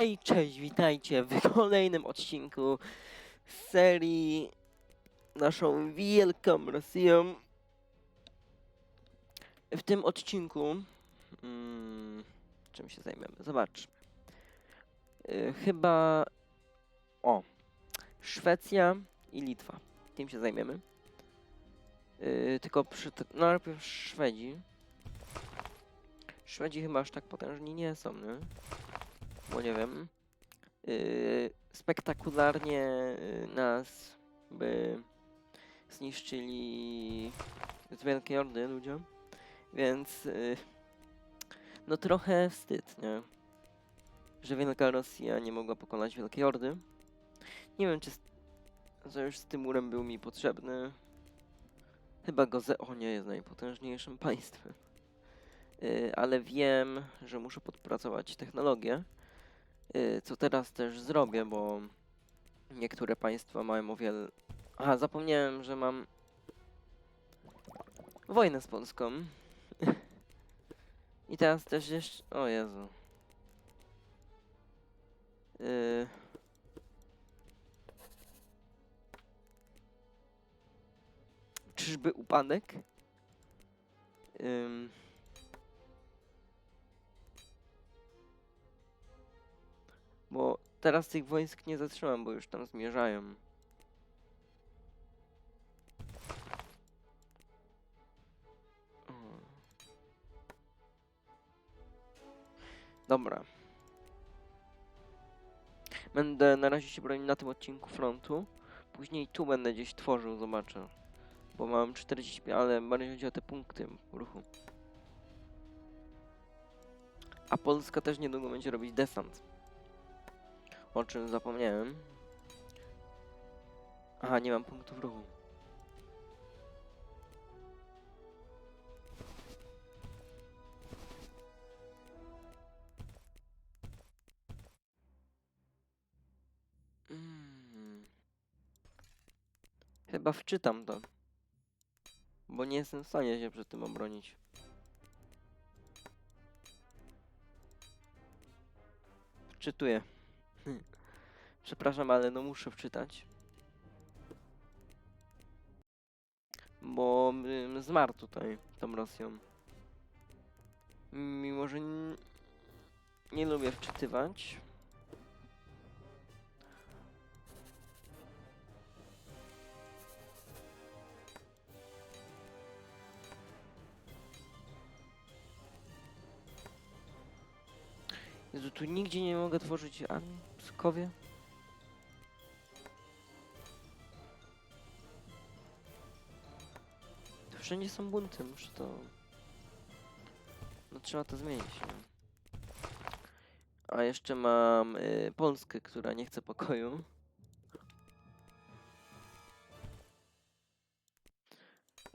Hej, cześć, witajcie w kolejnym odcinku serii naszą wielką Rosją. W tym odcinku mm, czym się zajmiemy? Zobaczmy. Y, chyba o Szwecja i Litwa. Tym się zajmiemy. Y, tylko przy, no najpierw Szwedzi. Szwedzi chyba aż tak potężni nie są, nie? Bo nie wiem, yy, spektakularnie yy, nas by zniszczyli z Wielkiej Ordy ludziom, więc yy, no trochę wstyd, nie? Że Wielka Rosja nie mogła pokonać Wielkiej Ordy. Nie wiem, czy sojusz z Tymurem był mi potrzebny. Chyba Goze... O nie, jest najpotężniejszym państwem. Yy, ale wiem, że muszę podpracować technologię. Y, co teraz też zrobię, bo niektóre państwa mają o wiele... Aha, zapomniałem, że mam wojnę z Polską. I teraz też jeszcze... O Jezu. Yy... Czyżby upadek? Ym... Bo teraz tych wojsk nie zatrzymam, bo już tam zmierzają. Dobra. Będę na razie się bronił na tym odcinku frontu. Później tu będę gdzieś tworzył, zobaczę. Bo mam 40, ale bardziej chodzi o te punkty ruchu. A Polska też niedługo będzie robić desant. O czym zapomniałem. Aha, nie mam punktów ruchu. Mm. Chyba wczytam to. Bo nie jestem w stanie się przed tym obronić. Wczytuję. Przepraszam, ale no muszę wczytać. Bo bym zmarł tutaj tą Rosją. Mimo, że n- nie lubię wczytywać. Jezu, tu nigdzie nie mogę tworzyć armii wszędzie są bunty, muszę to... No trzeba to zmienić? A jeszcze mam y, Polskę, która nie chce pokoju.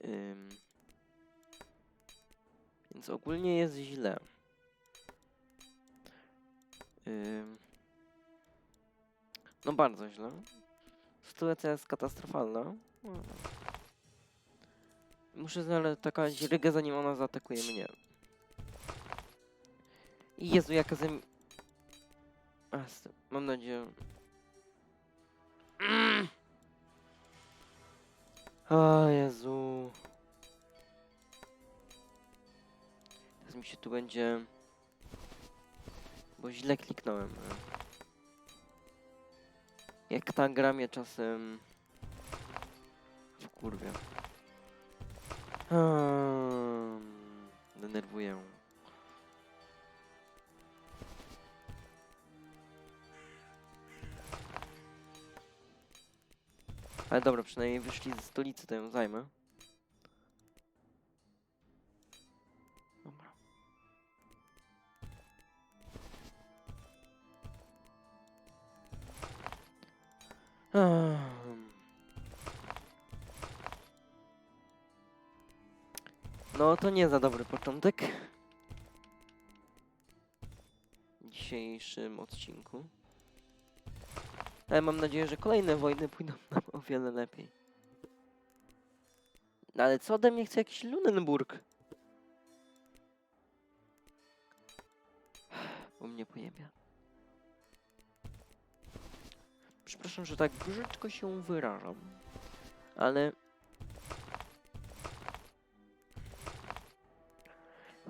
Ym. Więc ogólnie jest źle. Ym. No bardzo źle. Sytuacja jest katastrofalna. Muszę znaleźć taką rygę, zanim ona zaatakuje mnie. Jezu, jaka zem... Mam nadzieję... Mm. O Jezu... Teraz mi się tu będzie... Bo źle kliknąłem. Jak ta gra mnie czasem... Wkurwia. Hmm, denerwuję. Ale dobra, przynajmniej wyszli ze stolicy, to ją zajmę. No to nie za dobry początek. W dzisiejszym odcinku. Ale mam nadzieję, że kolejne wojny pójdą nam o wiele lepiej. No ale co ode mnie chce jakiś Lunenburg? Bo mnie pojebia. Przepraszam, że tak brzydko się wyrażam, ale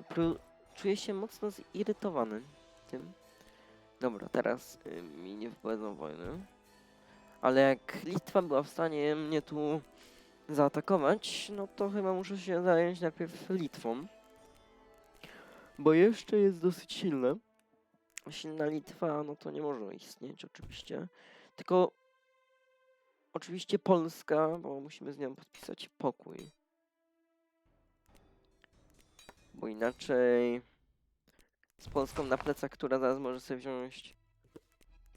Pró- czuję się mocno zirytowany tym. Dobra, teraz y, mi nie wypowiedzą wojny. Ale jak Litwa była w stanie mnie tu zaatakować, no to chyba muszę się zająć najpierw Litwą. Bo jeszcze jest dosyć silne. Silna Litwa, no to nie może istnieć oczywiście. Tylko oczywiście Polska, bo musimy z nią podpisać pokój. Bo inaczej z Polską na plecach, która zaraz może sobie wziąć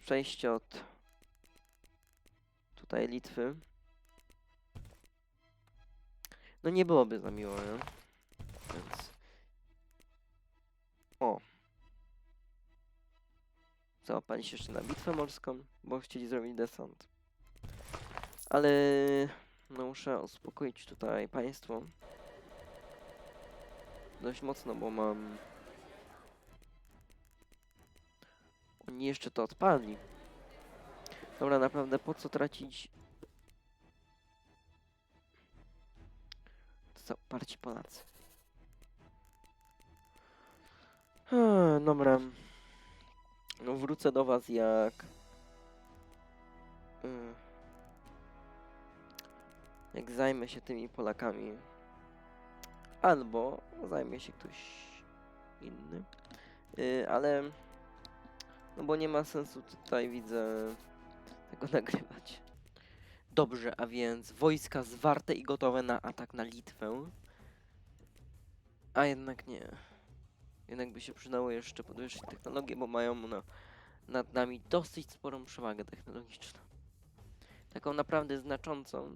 przejście od tutaj Litwy. No nie byłoby za miło, nie? Załapali się jeszcze na bitwę morską, bo chcieli zrobić desant. Ale... No muszę uspokoić tutaj państwo. Dość mocno, bo mam... Oni jeszcze to odpali. Dobra, naprawdę po co tracić... To za uparci Polacy. Hmm, dobra. No wrócę do was jak... y, Jak zajmę się tymi Polakami. Albo zajmie się ktoś inny. Y, ale... No bo nie ma sensu tutaj, widzę, tego nagrywać. Dobrze, a więc wojska zwarte i gotowe na atak na Litwę. A jednak nie. Jednak by się przydało jeszcze podwyższyć technologię, bo mają na, nad nami dosyć sporą przewagę technologiczną. Taką naprawdę znaczącą,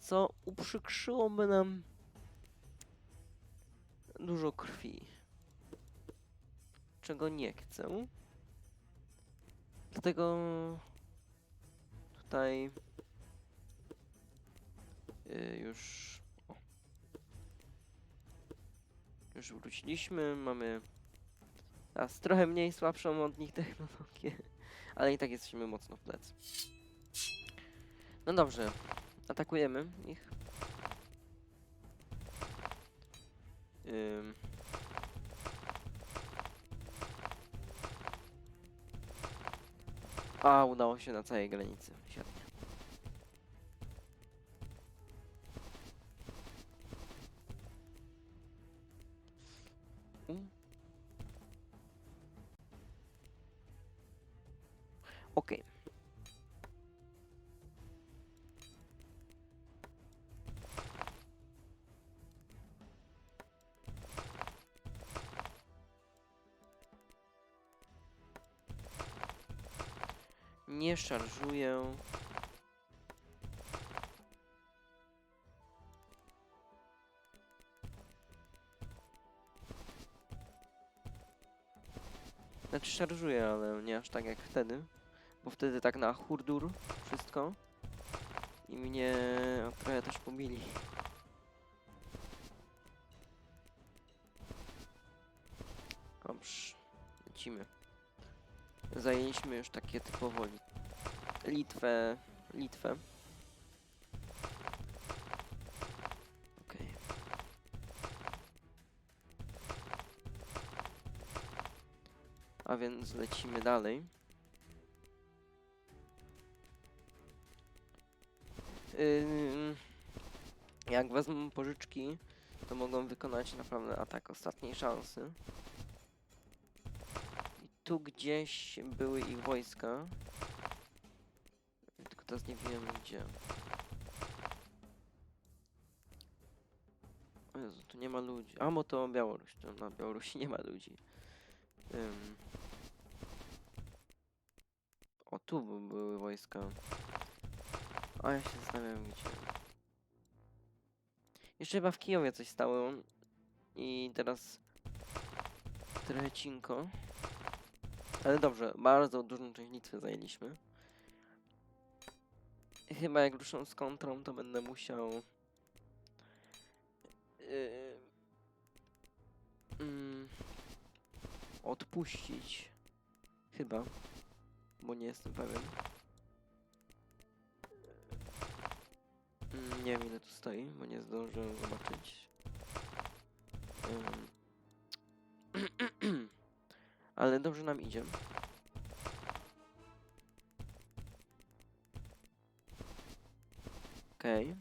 co uprzykrzyłoby nam dużo krwi. Czego nie chcę. Dlatego tutaj y, już już wróciliśmy, mamy teraz trochę mniej słabszą od nich technologię, ale i tak jesteśmy mocno w plecy. No dobrze, atakujemy ich. Ym. A, udało się na całej granicy. Świetnie. Nie szarżuję. Znaczy szarżuję, ale nie aż tak jak wtedy. Bo wtedy tak na hurdur wszystko. I mnie trochę też pobili. Dobrze. Lecimy. Zajęliśmy już takie typowo Litwę. Litwę. Okej. A więc lecimy dalej. Jak wezmą pożyczki, to mogą wykonać naprawdę atak ostatniej szansy. I tu gdzieś były ich wojska. Teraz nie wiem gdzie. O Jezu, tu nie ma ludzi. A, bo to Białoruś. To na Białorusi nie ma ludzi. Ym. O, tu by- były wojska. A ja się zastanawiam gdzie. Jeszcze chyba w Kijowie coś stało. I teraz trochę cinko. Ale dobrze, bardzo dużą część Litwy zajęliśmy. Chyba jak ruszą z kontrą, to będę musiał... Yy... Mm... Odpuścić. Chyba. Bo nie jestem pewien. Yy, nie wiem ile tu stoi, bo nie zdążyłem zobaczyć. Yy. Ale dobrze nam idzie. Okej.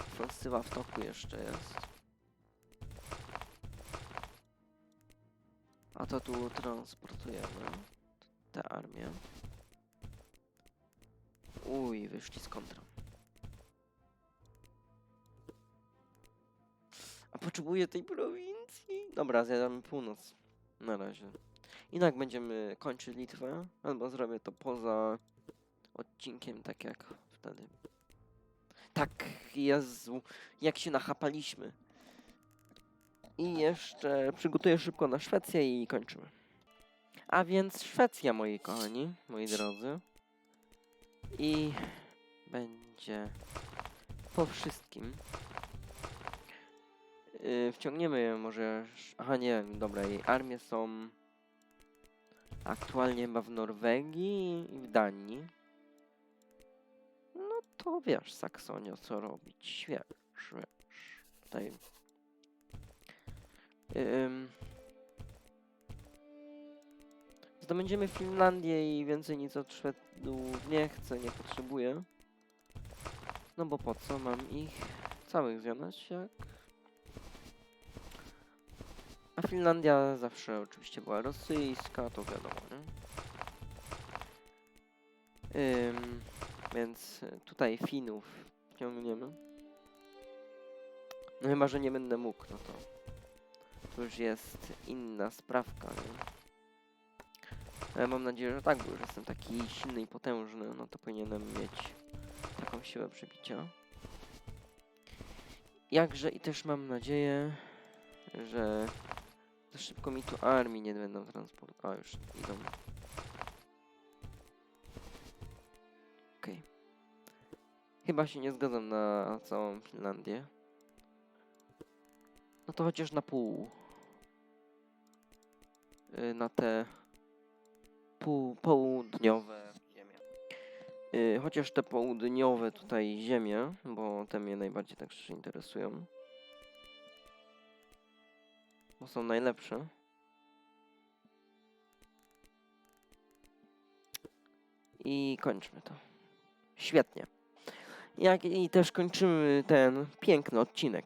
Ofensywa w toku jeszcze jest. A to tu transportujemy. Tę armię. Uj, wyszli z kontrą. A potrzebuję tej prowincji? Dobra, zjadamy północ. Na razie. Inak będziemy kończyć Litwę, albo zrobię to poza odcinkiem, tak jak wtedy. Tak, Jezu, jak się nachapaliśmy. I jeszcze przygotuję szybko na Szwecję i kończymy. A więc Szwecja, moi kochani, moi drodzy. I będzie po wszystkim. Yy, wciągniemy może. Aha, nie, dobra, jej armie są aktualnie chyba w Norwegii i w Danii. To wiesz, Saksonio, co robić. Wiesz, wiesz. Tutaj. Ym, zdobędziemy Finlandię i więcej nic od Szwedów nie chcę, nie potrzebuję. No bo po co mam ich całych zjąć, jak... A Finlandia zawsze oczywiście była rosyjska, to wiadomo, nie? Ym, więc tutaj Finów wciągniemy. No chyba, że nie będę mógł, no to to już jest inna sprawka, nie? Ale mam nadzieję, że tak, bo już jestem taki silny i potężny, no to powinienem mieć taką siłę przebicia. Jakże i też mam nadzieję, że szybko mi tu armii nie będą transport... A, już idą. Chyba się nie zgadzam na całą Finlandię. No to chociaż na pół. Y, Na te pół, południowe ziemie. Y, Chociaż te południowe tutaj ziemie, bo te mnie najbardziej tak interesują. Bo są najlepsze. I kończmy to. Świetnie. Jak i też kończymy ten piękny odcinek.